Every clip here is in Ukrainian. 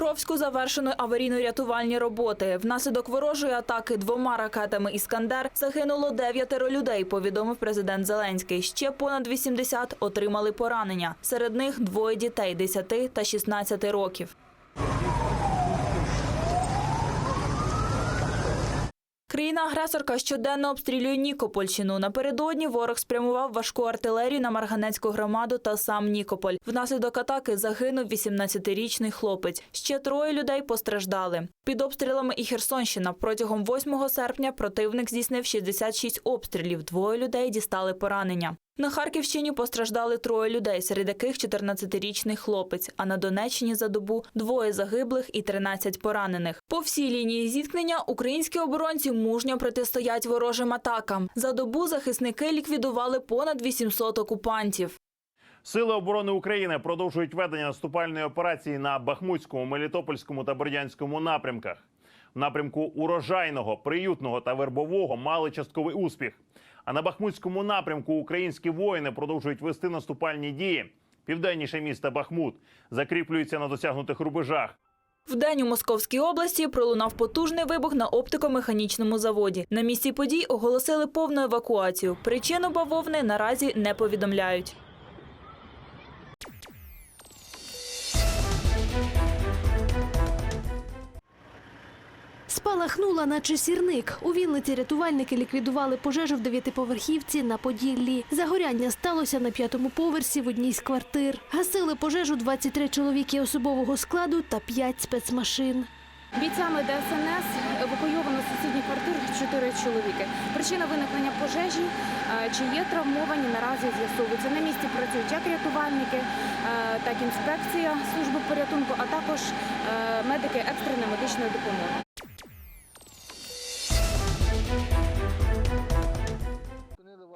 Покровську завершено аварійно-рятувальні роботи. Внаслідок ворожої атаки двома ракетами «Іскандер» загинуло дев'ятеро людей, повідомив президент Зеленський. Ще понад 80 отримали поранення. Серед них двоє дітей – 10 та 16 років. Країна-агресорка щоденно обстрілює Нікопольщину. Напередодні ворог спрямував важку артилерію на Марганецьку громаду та сам Нікополь. Внаслідок атаки загинув 18-річний хлопець. Ще троє людей постраждали. Під обстрілами і Херсонщина. Протягом 8 серпня противник здійснив 66 обстрілів. Двоє людей дістали поранення. На Харківщині постраждали троє людей, серед яких 14-річний хлопець. А на Донеччині за добу двоє загиблих і 13 поранених. По всій лінії зіткнення українські оборонці мужньо протистоять ворожим атакам. За добу захисники ліквідували понад 800 окупантів. Сили оборони України продовжують ведення наступальної операції на Бахмутському, Мелітопольському та Бердянському напрямках. В напрямку урожайного, приютного та вербового мали частковий успіх. А на Бахмутському напрямку українські воїни продовжують вести наступальні дії. Південніше міста Бахмут закріплюється на досягнутих рубежах. Вдень у Московській області пролунав потужний вибух на оптико-механічному заводі. На місці подій оголосили повну евакуацію. Причину бавовни наразі не повідомляють. Спалахнула, наче сірник. У Вінниці рятувальники ліквідували пожежу в дев'ятиповерхівці на Поділлі. Загоряння сталося на п'ятому поверсі в одній з квартир. Гасили пожежу 23 чоловіки особового складу та 5 спецмашин. Бійцями ДСНС евакуйовано з сусідніх квартир чотири чоловіки. Причина виникнення пожежі е, чи є травмовані наразі з'ясовується. На місці працюють як рятувальники, е, так і інспекція служби порятунку, а також е, медики екстреної медичної допомоги.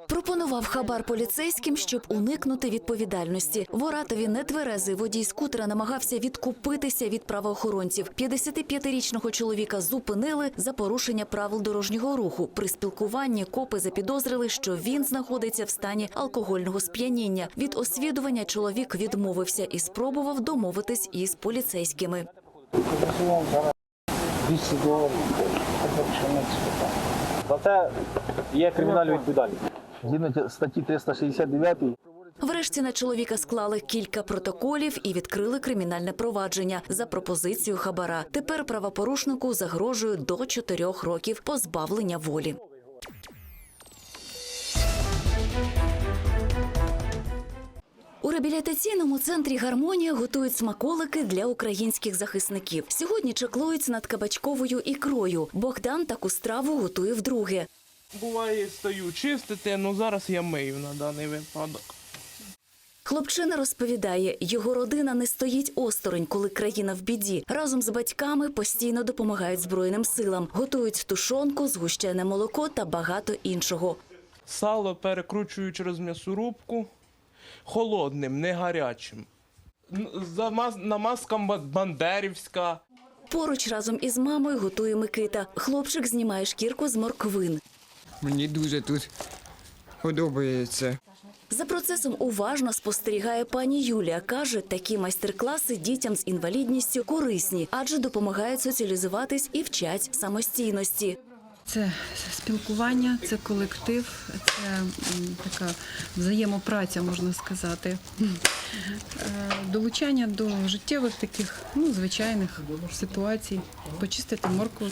Пропонував хабар поліцейським, щоб уникнути відповідальності. В Оратові нетверезий водій скутера намагався відкупитися від правоохоронців. 55-річного чоловіка зупинили за порушення правил дорожнього руху. При спілкуванні копи запідозрили, що він знаходиться в стані алкогольного сп'яніння. Від освідування чоловік відмовився і спробував домовитись із поліцейськими. 200 доларів, якщо не це За це є кримінальна відповідальність. Згідно статті 369 Врешті на чоловіка склали кілька протоколів і відкрили кримінальне провадження за пропозицією хабара. Тепер правопорушнику загрожує до чотирьох років позбавлення волі. У реабілітаційному центрі Гармонія готують смаколики для українських захисників. Сьогодні чеклують над кабачковою ікрою. Богдан таку страву готує вдруге. Буває, стою чистити, але зараз я мию на даний випадок. Хлопчина розповідає, його родина не стоїть осторонь, коли країна в біді. Разом з батьками постійно допомагають збройним силам, готують тушонку, згущене молоко та багато іншого. Сало перекручую через м'ясорубку холодним, не гарячим. Намазка бандерівська. Поруч разом із мамою готує Микита. Хлопчик знімає шкірку з морквин. Мені дуже тут подобається. За процесом уважно спостерігає пані Юлія. каже, такі майстер-класи дітям з інвалідністю корисні, адже допомагають соціалізуватись і вчать самостійності. Це спілкування, це колектив, це така взаємопраця, можна сказати. Е, Долучання до життєвих таких ну, звичайних ситуацій, почистити моркву,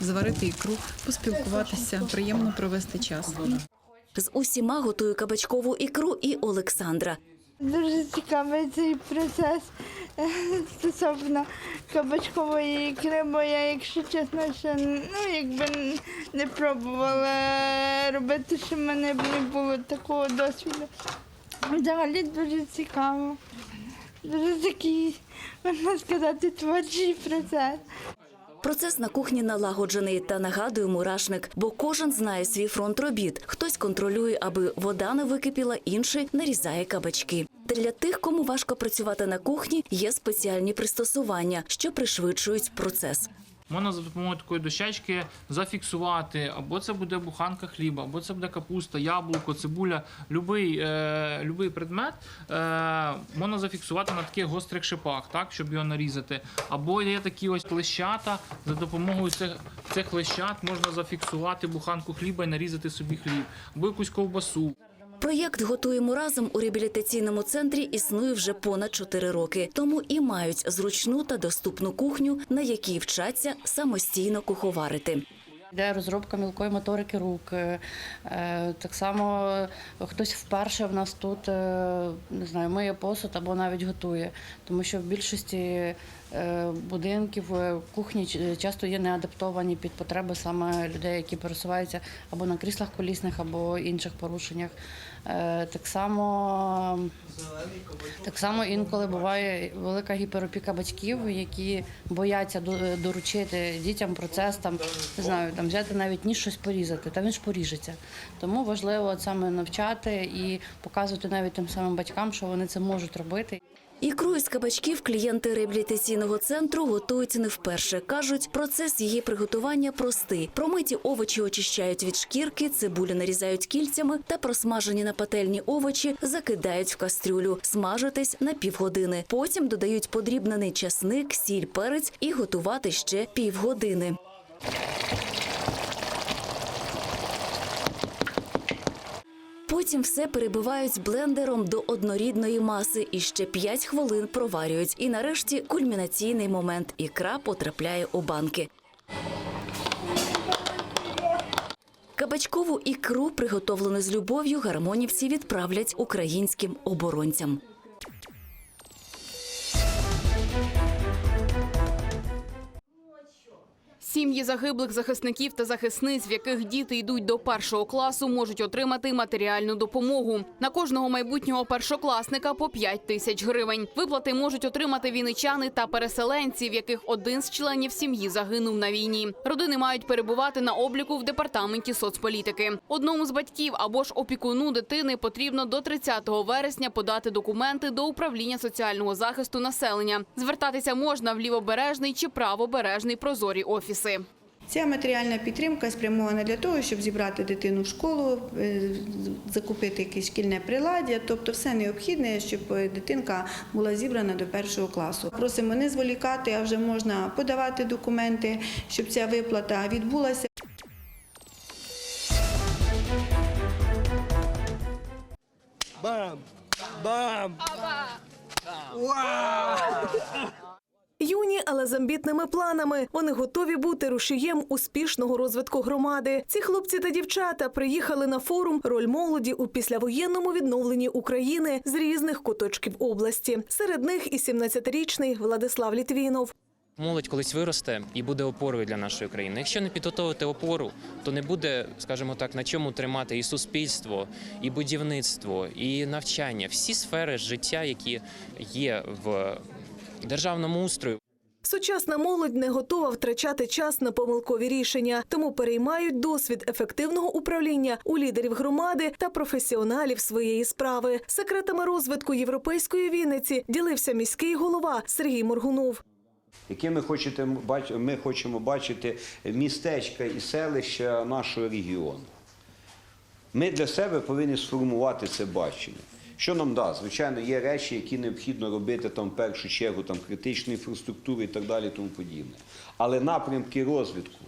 зварити ікру, поспілкуватися, приємно провести час. З усіма готує кабачкову ікру і Олександра. Дуже цікавий цей процес е, стосовно кабачкової ікри, бо я, якщо чесно, ще ну, якби не пробувала робити, що в мене не було такого досвіду. Взагалі дуже цікаво. Дуже такий, можна сказати, творчий процес. Процес на кухні налагоджений та нагадує мурашник, бо кожен знає свій фронт робіт. Хтось контролює, аби вода не википіла, інший нарізає кабачки. Для тих, кому важко працювати на кухні, є спеціальні пристосування, що пришвидшують процес. Можна за допомогою такої дощечки зафіксувати, або це буде буханка хліба, або це буде капуста, яблуко, цибуля, любий, е, любий предмет е, можна зафіксувати на таких гострих шипах, так, щоб його нарізати. Або є такі ось лещата, за допомогою цих, цих лещат можна зафіксувати буханку хліба і нарізати собі хліб, або якусь ковбасу. Проєкт «Готуємо разом» у реабілітаційному центрі існує вже понад 4 роки. Тому і мають зручну та доступну кухню, на якій вчаться самостійно куховарити. Йде розробка мілкої моторики рук. Е, е, Так само е, хтось вперше в нас тут не знаю, миє посуд або навіть готує. Тому що в більшості будинків кухні часто є не адаптовані під потреби саме людей, які пересуваються або на кріслах колісних, або інших порушеннях. Е, Так само, так само інколи буває велика гіперопіка батьків, які бояться до- доручити дітям процес там, не знаю, там взяти навіть ніж щось порізати, та він ж поріжеться. Тому важливо от саме навчати і показувати навіть тим самим батькам, що вони це можуть робити. Ікру із кабачків клієнти реабілітаційного центру готують не вперше. Кажуть, процес її приготування простий. Промиті овочі очищають від шкірки, цибулю нарізають кільцями та просмажені на пательні овочі закидають в кастрюлю, смажитись на півгодини. Потім додають подрібнений часник, сіль, перець і готувати ще півгодини. Потім все перебивають блендером до однорідної маси і ще 5 хвилин проварюють. І нарешті кульмінаційний момент ікра потрапляє у банки. Кабачкову ікру, приготовлену з любов'ю, гармонівці відправлять українським оборонцям. Сім'ї загиблих захисників та захисниць, в яких діти йдуть до першого класу, можуть отримати матеріальну допомогу. На кожного майбутнього першокласника по 5 тисяч гривень. Виплати можуть отримати віничани та переселенці, в яких один з членів сім'ї загинув на війні. Родини мають перебувати на обліку в департаменті соцполітики. Одному з батьків або ж опікуну дитини потрібно до 30 вересня подати документи до управління соціального захисту населення. Звертатися можна в лівобережний чи правобережний прозорі офіси. Ця матеріальна підтримка спрямована для того, щоб зібрати дитину в школу, е, закупити якесь шкільне приладдя, тобто все необхідне, щоб е, дитинка була зібрана до першого класу. Просимо не зволікати, а вже можна подавати документи, щоб ця виплата відбулася. Юні, але з амбітними планами. Вони готові бути рушієм успішного розвитку громади. Ці хлопці та дівчата приїхали на форум Роль молоді у післявоєнному відновленні України з різних куточків області. Серед них і 17-річний Владислав Літвінов. Молодь колись виросте і буде опорою для нашої країни. Якщо не підготовити опору, то не буде, скажімо так, на чому тримати і суспільство, і будівництво, і навчання, всі сфери життя, які є в державному устрої. Сучасна молодь не готова втрачати час на помилкові рішення, тому переймають досвід ефективного управління у лідерів громади та професіоналів своєї справи. Секретами розвитку європейської Вінниці ділився міський голова Сергій Моргунов. Яке ми хочете ми хочемо бачити містечка і селища нашого регіону. Ми для себе повинні сформувати це бачення. Що нам да? Звичайно, є речі, які необхідно робити там в першу чергу, там критичної інфраструктури і так далі, тому подібне. Але напрямки розвитку,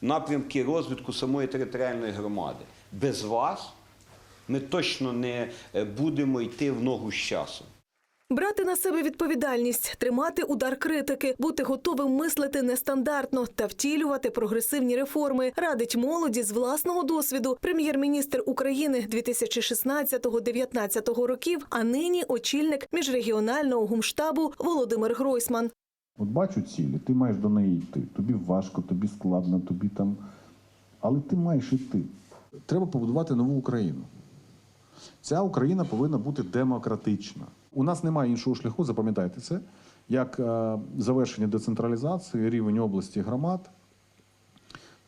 напрямки розвитку самої територіальної громади. Без вас ми точно не е, будемо йти в ногу з часом. Брати на себе відповідальність, тримати удар критики, бути готовим мислити нестандартно та втілювати прогресивні реформи, радить молоді з власного досвіду прем'єр-міністр України 2016-19 років, а нині очільник міжрегіонального гумштабу Володимир Гройсман. От бачу цілі, ти маєш до неї йти. Тобі важко, тобі складно, тобі там. Але ти маєш йти. Треба побудувати нову Україну. Ця Україна повинна бути демократична. У нас немає іншого шляху, запам'ятайте це, як е, завершення децентралізації, рівень області громад,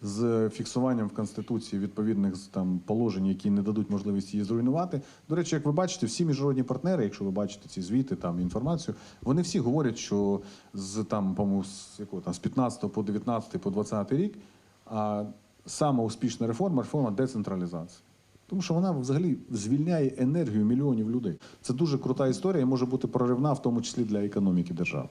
з фіксуванням в конституції відповідних там положень, які не дадуть можливість її зруйнувати. До речі, як ви бачите, всі міжнародні партнери, якщо ви бачите ці звіти, там інформацію, вони всі говорять, що з там, з якого там з 15 по 19 по 20 рік, а сама успішна реформа реформа децентралізації. Тому що вона взагалі звільняє енергію мільйонів людей. Це дуже крута історія і може бути проривна, в тому числі для економіки держави.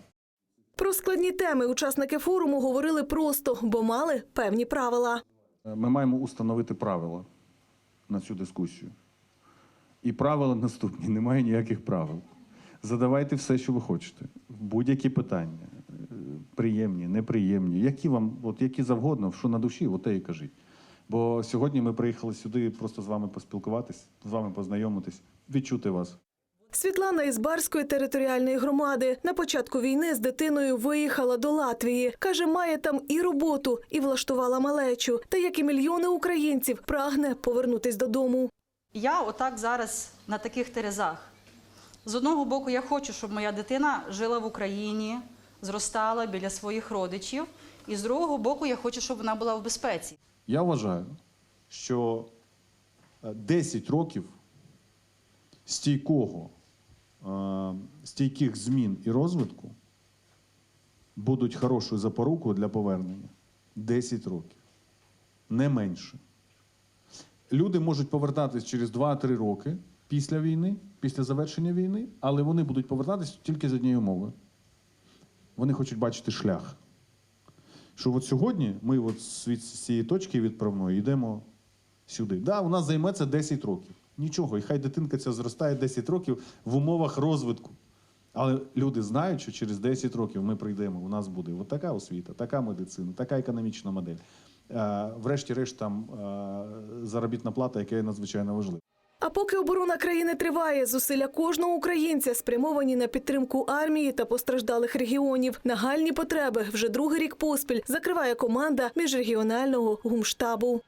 Про складні теми учасники форуму говорили просто, бо мали певні правила. Ми маємо установити правила на цю дискусію. І правила наступні: немає ніяких правил. Задавайте все, що ви хочете. Будь-які питання, е, приємні, неприємні, які вам, от які завгодно, що на душі, от те і кажіть. Бо сьогодні ми приїхали сюди просто з вами поспілкуватись, з вами познайомитись, відчути вас. Світлана із Барської територіальної громади на початку війни з дитиною виїхала до Латвії. Каже, має там і роботу, і влаштувала малечу. Та як і мільйони українців, прагне повернутись додому. Я отак зараз на таких терезах. З одного боку, я хочу, щоб моя дитина жила в Україні, зростала біля своїх родичів, і з другого боку, я хочу, щоб вона була в безпеці. Я вважаю, що е, 10 років стійкого, е, стійких змін і розвитку будуть хорошою запорукою для повернення. 10 років. Не менше. Люди можуть повертатись через 2-3 роки після війни, після завершення війни, але вони будуть повертатись тільки з однією умовою. Вони хочуть бачити шлях. Що от сьогодні ми от з цієї точки відправної йдемо сюди. Да, у нас займе це 10 років. Нічого, і хай дитинка ця зростає 10 років в умовах розвитку. Але люди знають, що через 10 років ми прийдемо, у нас буде от така освіта, така медицина, така економічна модель. Е, Врешті-решт, там е, заробітна плата, яка є надзвичайно важлива. А поки оборона країни триває, зусилля кожного українця спрямовані на підтримку армії та постраждалих регіонів. Нагальні потреби вже другий рік поспіль закриває команда міжрегіонального гумштабу.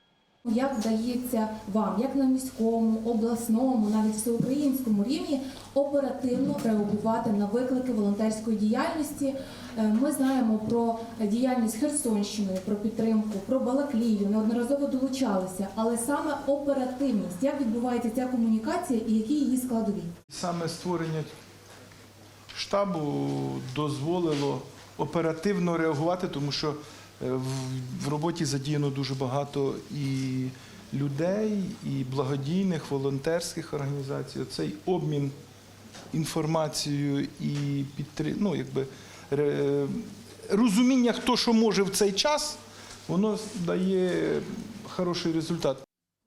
Як вдається вам, як на міському, обласному, навіть всеукраїнському рівні оперативно реагувати на виклики волонтерської діяльності? Е, Ми знаємо про діяльність Херсонщини, про підтримку, про Балаклію, неодноразово долучалися, але саме оперативність, як відбувається ця комунікація і які її складові? Саме створення штабу дозволило оперативно реагувати, тому що в- в роботі задіяно дуже багато і людей, і благодійних, волонтерських організацій. Цей обмін інформацією і підтри... ну, якби, розуміння, хто що може в цей час, воно дає хороший результат.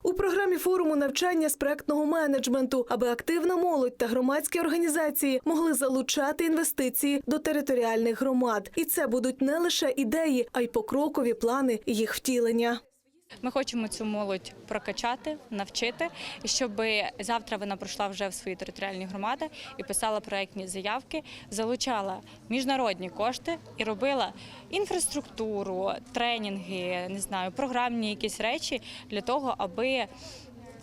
У програмі форуму навчання з проектного менеджменту, аби активна молодь та громадські організації могли залучати інвестиції до територіальних громад. І це будуть не лише ідеї, а й покрокові плани їх втілення. Ми хочемо цю молодь прокачати, навчити, щоб завтра вона прийшла вже в свої територіальні громади і писала проектні заявки, залучала міжнародні кошти і робила інфраструктуру, тренінги, не знаю, програмні якісь речі для того, аби.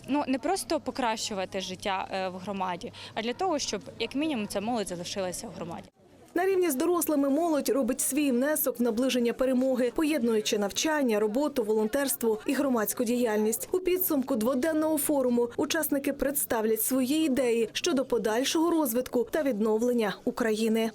Ну не просто покращувати життя е, в громаді, а для того, щоб як мінімум ця молодь залишилася в громаді. На рівні з дорослими молодь робить свій внесок в наближення перемоги, поєднуючи навчання, роботу, волонтерство і громадську діяльність. У підсумку дводенного форуму учасники представлять свої ідеї щодо подальшого розвитку та відновлення України.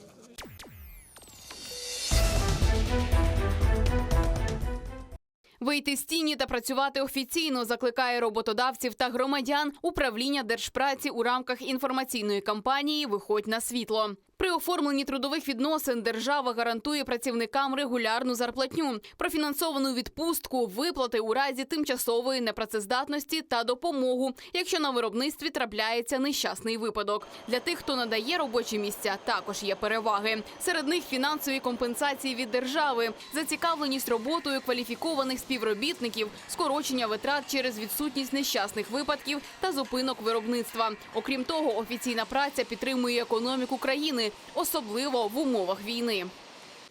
Вийти з тіні та працювати офіційно закликає роботодавців та громадян управління держпраці у рамках інформаційної кампанії Виходь на світло. При оформленні трудових відносин держава гарантує працівникам регулярну зарплатню, профінансовану відпустку, виплати у разі тимчасової непрацездатності та допомогу, якщо на виробництві трапляється нещасний випадок. Для тих, хто надає робочі місця, також є переваги. Серед них фінансові компенсації від держави, зацікавленість роботою кваліфікованих співробітників, скорочення витрат через відсутність нещасних випадків та зупинок виробництва. Окрім того, офіційна праця підтримує економіку країни, особливо в умовах війни.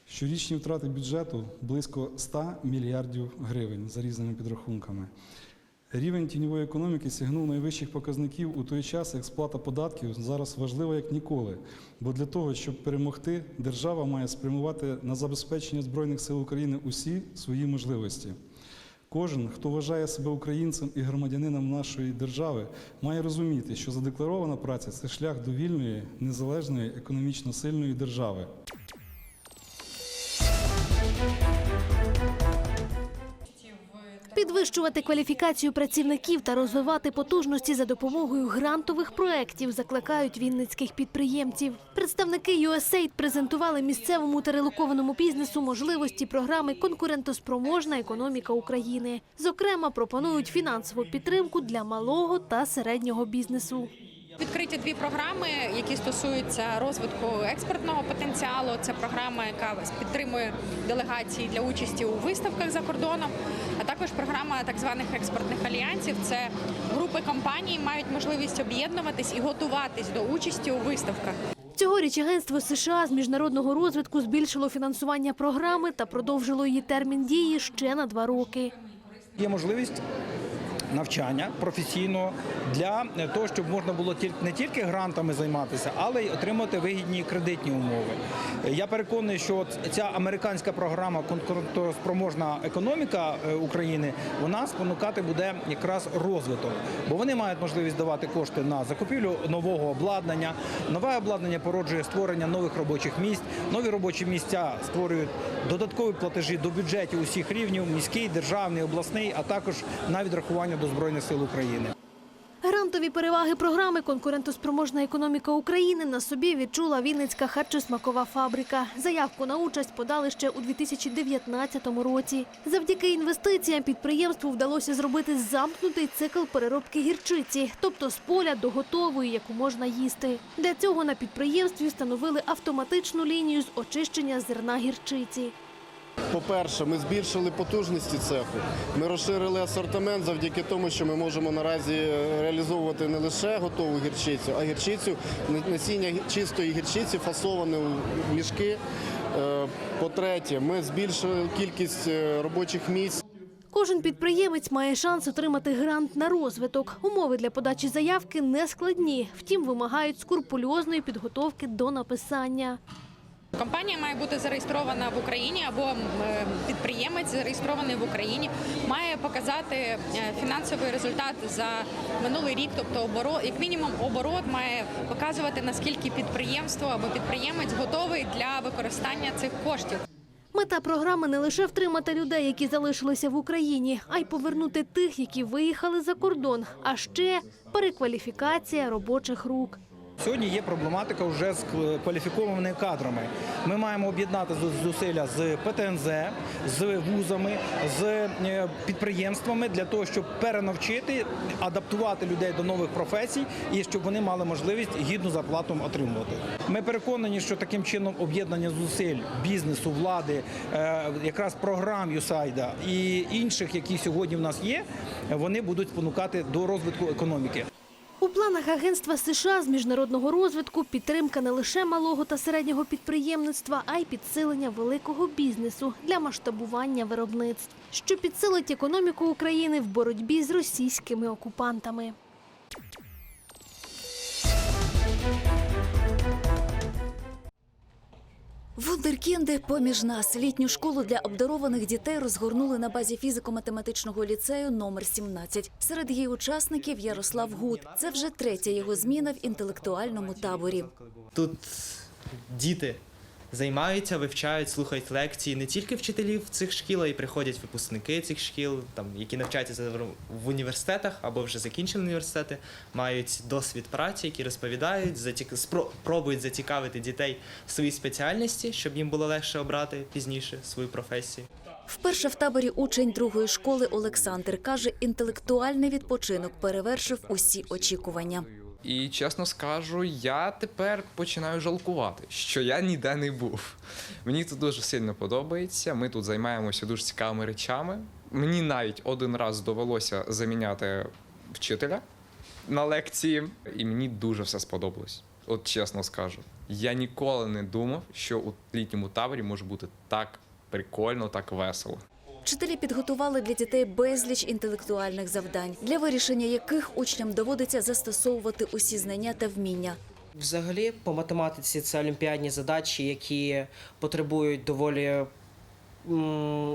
Щорічні втрати бюджету близько 100 мільярдів гривень за різними підрахунками. Рівень тіньової економіки сягнув найвищих показників у той час, як сплата податків зараз важлива як ніколи. Бо для того, щоб перемогти, держава має спрямувати на забезпечення Збройних сил України усі свої можливості. Кожен, хто вважає себе українцем і громадянином нашої держави, має розуміти, що задекларована праця це шлях до вільної, незалежної, економічно сильної держави. Підвищувати кваліфікацію працівників та розвивати потужності за допомогою грантових проєктів закликають вінницьких підприємців. Представники USAID презентували місцевому та релокованому бізнесу можливості програми Конкурентоспроможна економіка України. Зокрема, пропонують фінансову підтримку для малого та середнього бізнесу. Відкриті дві програми, які стосуються розвитку експортного потенціалу. Це програма, яка підтримує делегації для участі у виставках за кордоном, а також програма так званих експортних альянсів. Це групи компаній мають можливість об'єднуватись і готуватись до участі у виставках. Цьогоріч агентство США з міжнародного розвитку збільшило фінансування програми та продовжило її термін дії ще на два роки. Є можливість навчання професійного для того, щоб можна було не тільки грантами займатися, але й отримати вигідні кредитні умови. Я переконаний, що ця американська програма конкурентоспроможна економіка е, України вона спонукати буде якраз розвиток, бо вони мають можливість давати кошти на закупівлю нового обладнання. Нове обладнання породжує створення нових робочих місць. Нові робочі місця створюють додаткові платежі до бюджетів усіх рівнів міський, державний, обласний, а також на відрахування до збройних сил України. Грантові переваги програми Конкурентоспроможна економіка України на собі відчула Вінницька харчосмакова фабрика. Заявку на участь подали ще у 2019 році. Завдяки інвестиціям підприємству вдалося зробити замкнутий цикл переробки гірчиці, тобто з поля до готової, яку можна їсти. Для цього на підприємстві встановили автоматичну лінію з очищення зерна гірчиці. По-перше, ми збільшили потужності цеху. Ми розширили асортимент завдяки тому, що ми можемо наразі реалізовувати не лише готову гірчицю, а гірчицю, насіння чистої гірчиці фасоване у мішки. Е, По-третє, ми збільшили кількість е, робочих місць. Кожен підприємець має шанс отримати грант на розвиток. Умови для подачі заявки не складні, втім вимагають скрупульозної підготовки до написання. Компанія має бути зареєстрована в Україні або е, підприємець зареєстрований в Україні, має показати е, фінансовий результат за минулий рік, тобто оборот, як мінімум, оборот має показувати наскільки підприємство або підприємець готовий для використання цих коштів. Мета програми не лише втримати людей, які залишилися в Україні, а й повернути тих, які виїхали за кордон, а ще перекваліфікація робочих рук. Сьогодні є проблематика вже з кваліфікованими кадрами. Ми маємо об'єднати зусилля з ПТНЗ, з вузами, з е, підприємствами для того, щоб перенавчити, адаптувати людей до нових професій і щоб вони мали можливість гідну зарплату отримувати. Ми переконані, що таким чином об'єднання зусиль бізнесу, влади, е, якраз програм USAID і інших, які сьогодні в нас є, вони будуть спонукати до розвитку економіки. У планах агентства США з міжнародного розвитку підтримка не лише малого та середнього підприємництва, а й підсилення великого бізнесу для масштабування виробництв, що підсилить економіку України в боротьбі з російськими окупантами. Вундеркінди поміж нас літню школу для обдарованих дітей розгорнули на базі фізико-математичного ліцею номер 17. Серед її учасників Ярослав Гуд. Це вже третя його зміна в інтелектуальному таборі. Тут діти займаються, вивчають, слухають лекції не тільки вчителів цих шкіл, а й приходять випускники цих шкіл, там, які навчаються в університетах або вже закінчили університети, мають досвід праці, які розповідають, затік... спро- зацікавити дітей в своїй спеціальності, щоб їм було легше обрати пізніше свою професію. Вперше в таборі учень другої школи Олександр каже, інтелектуальний відпочинок перевершив усі очікування. І чесно скажу, я тепер починаю жалкувати, що я ніде не був. Мені тут дуже сильно подобається. Ми тут займаємося дуже цікавими речами. Мені навіть один раз довелося заміняти вчителя на лекції, і мені дуже все сподобалось. От чесно скажу, я ніколи не думав, що у літньому таборі може бути так прикольно, так весело. Вчителі підготували для дітей безліч інтелектуальних завдань, для вирішення яких учням доводиться застосовувати усі знання та вміння. Взагалі, по математиці це олімпіадні задачі, які потребують доволі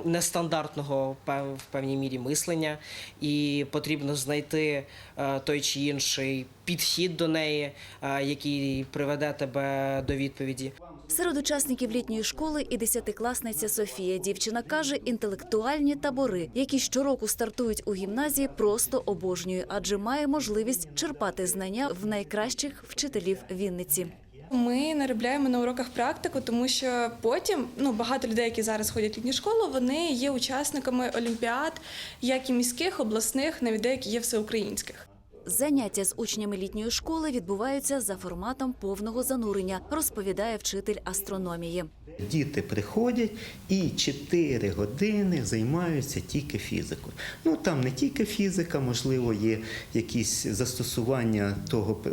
нестандартного в певній мірі мислення, і потрібно знайти е, той чи інший підхід до неї, е, який приведе тебе до відповіді. Серед учасників літньої школи і десятикласниця Софія. Дівчина каже, інтелектуальні табори, які щороку стартують у гімназії, просто обожнює, адже має можливість черпати знання в найкращих вчителів Вінниці. Ми наробляємо на уроках практику, тому що потім ну багато людей, які зараз ходять в літню школу, вони є учасниками олімпіад, як і міських, обласних, навіть деякі є всеукраїнських. Заняття з учнями літньої школи відбуваються за форматом повного занурення, розповідає вчитель астрономії. Діти приходять і 4 години займаються тільки фізикою. Ну там не тільки фізика, можливо, є якісь застосування того е,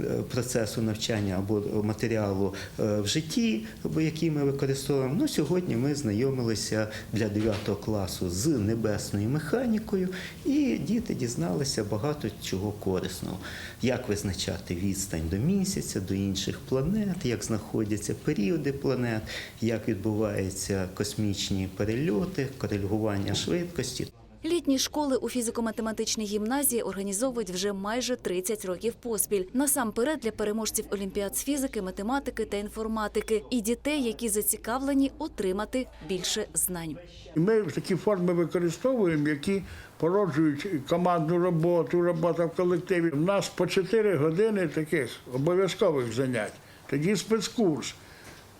е, процесу навчання або матеріалу е, в житті, який ми використовуємо. Ну, сьогодні ми знайомилися для 9 класу з небесною механікою, і діти дізналися багато чого корисного. Як визначати відстань до місяця, до інших планет, як знаходяться періоди планет, як відбуваються космічні перельоти, коригування швидкості. Літні школи у фізико-математичній гімназії організовують вже майже 30 років поспіль. Насамперед для переможців олімпіад з фізики, математики та інформатики і дітей, які зацікавлені отримати більше знань. Ми такі форми використовуємо, які породжують командну роботу, робота в колективі. У нас по 4 години таких обов'язкових занять. Тоді спецкурс.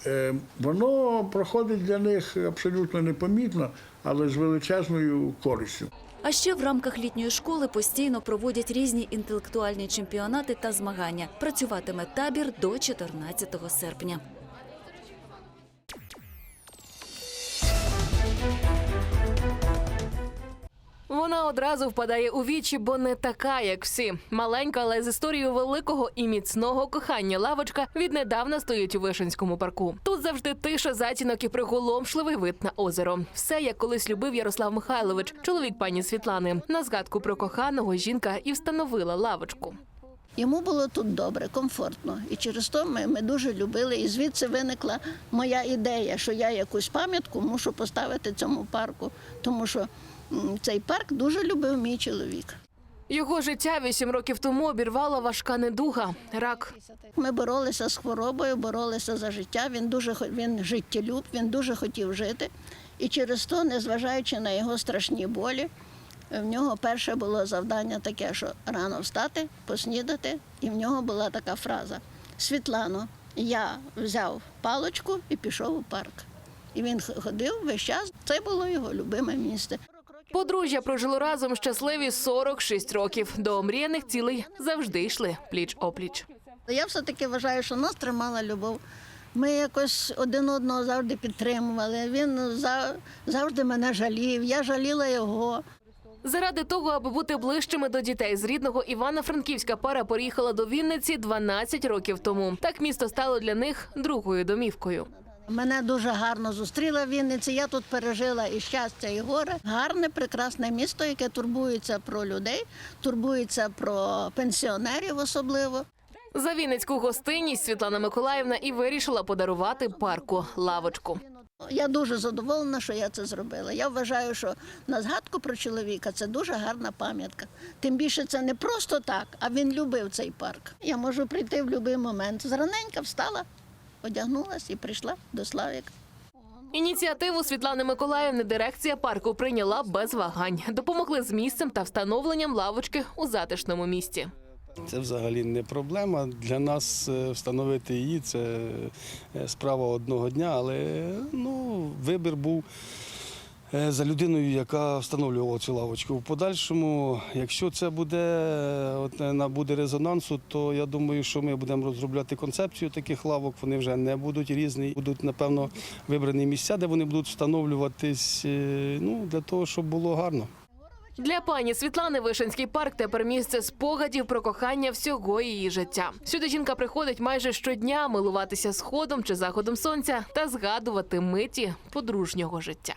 Е, Воно проходить для них абсолютно непомітно, але з величезною користю. А ще в рамках літньої школи постійно проводять різні інтелектуальні чемпіонати та змагання. Працюватиме табір до 14 серпня. Вона одразу впадає у вічі, бо не така, як всі. Маленька, але з історією великого і міцного кохання лавочка віднедавна стоїть у Вишенському парку. Тут завжди тиша, затінок і приголомшливий вид на озеро. Все як колись любив Ярослав Михайлович, чоловік пані Світлани. На згадку про коханого жінка і встановила лавочку. Йому було тут добре, комфортно. І через то ми, ми дуже любили. І звідси виникла моя ідея, що я якусь пам'ятку мушу поставити цьому парку, тому що цей парк дуже любив мій чоловік. Його життя вісім років тому обірвала важка недуга рак. Ми боролися з хворобою, боролися за життя. Він дуже він життєлюб, він дуже хотів жити. І через то, незважаючи на його страшні болі, в нього перше було завдання таке, що рано встати, поснідати, і в нього була така фраза: Світлано, я взяв палочку і пішов у парк. І він ходив весь час. Це було його любиме місце. Подружжя прожило разом щасливі 46 років. До омріяних цілей завжди йшли пліч опліч. Я все-таки вважаю, що нас тримала любов. Ми якось один одного завжди підтримували. Він за- завжди мене жалів, я жаліла його. Заради того, аби бути ближчими до дітей з рідного Івано-Франківська пара переїхала до Вінниці 12 років тому. Так місто стало для них другою домівкою. Мене дуже гарно зустріла в Вінниці. Я тут пережила і щастя, і горе. Гарне, прекрасне місто, яке турбується про людей, турбується про пенсіонерів особливо. За вінницьку гостинність Світлана Миколаївна і вирішила подарувати парку лавочку. Я дуже задоволена, що я це зробила. Я вважаю, що на згадку про чоловіка це дуже гарна пам'ятка. Тим більше це не просто так, а він любив цей парк. Я можу прийти в будь-який момент. Зраненька встала, одягнулась і прийшла до Славіка. Ініціативу Світлани Миколаївни дирекція парку прийняла без вагань. Допомогли з місцем та встановленням лавочки у затишному місті. Це взагалі не проблема. Для нас е, встановити її це е, справа одного дня, але ну, вибір був за людиною, яка встановлювала цю лавочку. В подальшому, якщо це буде от, е, набуде резонансу, то я думаю, що ми будемо розробляти концепцію таких лавок. Вони вже не будуть різні. Будуть, напевно, вибрані місця, де вони будуть встановлюватись е, ну, для того, щоб було гарно. Для пані Світлани Вишинський парк тепер місце спогадів про кохання всього її життя. Сюди жінка приходить майже щодня милуватися сходом чи заходом сонця та згадувати миті подружнього життя.